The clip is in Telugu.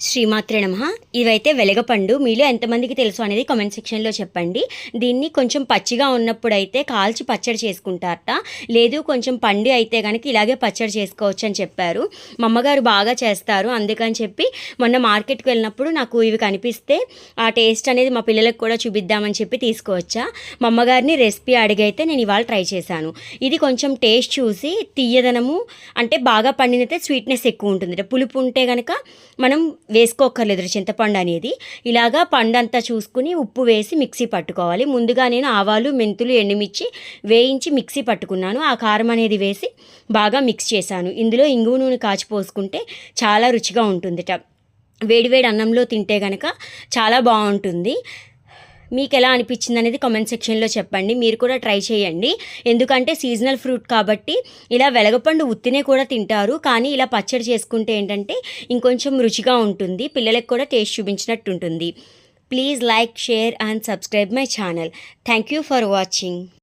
శ్రీమాత్రే నమ. ఇవైతే వెలగపండు. మీలో ఎంతమందికి తెలుసు అనేది కామెంట్ సెక్షన్లో చెప్పండి. దీన్ని కొంచెం పచ్చిగా ఉన్నప్పుడు అయితే కాల్చి పచ్చడి చేసుకుంటారట. లేదు కొంచెం పండి అయితే కనుక ఇలాగే పచ్చడి చేసుకోవచ్చు అని చెప్పారు. మా అమ్మగారు బాగా చేస్తారు. అందుకని చెప్పి మొన్న మార్కెట్కి వెళ్ళినప్పుడు నాకు ఇవి కనిపిస్తే ఆ టేస్ట్ అనేది మా పిల్లలకు కూడా చూపిద్దామని చెప్పి తీసుకువచ్చా. మా అమ్మగారిని రెసిపీ అడిగైతే నేను ఇవాళ ట్రై చేశాను. ఇది కొంచెం టేస్ట్ చూసి తీయదనము అంటే బాగా పండినైతే స్వీట్నెస్ ఎక్కువ ఉంటుంది పులుపు ఉంటే కనుక మనం వేసుకోక్కర్లేదు చింతపండు అనేది. ఇలాగా పండు అంతా చూసుకుని ఉప్పు వేసి మిక్సీ పట్టుకోవాలి. ముందుగా నేను ఆవాలు మెంతులు ఎండుమిర్చి వేయించి మిక్సీ పట్టుకున్నాను. ఆ కారం అనేది వేసి బాగా మిక్స్ చేశాను. ఇందులో ఇంగువ నూనె కాచిపోసుకుంటే చాలా రుచిగా ఉంటుందిట. వేడివేడి అన్నంలో తింటే కనుక చాలా బాగుంటుంది. మీకు ఎలా అనిపించింది అనేది కామెంట్ సెక్షన్లో చెప్పండి. మీరు కూడా ట్రై చేయండి. ఎందుకంటే సీజనల్ ఫ్రూట్ కాబట్టి ఇలా వెలగపండు ఉత్తినే కూడా తింటారు. కానీ ఇలా పచ్చడి చేసుకుంటే ఏంటంటే ఇంకొంచెం రుచిగా ఉంటుంది. పిల్లలకు కూడా టేస్ట్ చూపించినట్టు ఉంటుంది please like share and subscribe my channel thank you for watching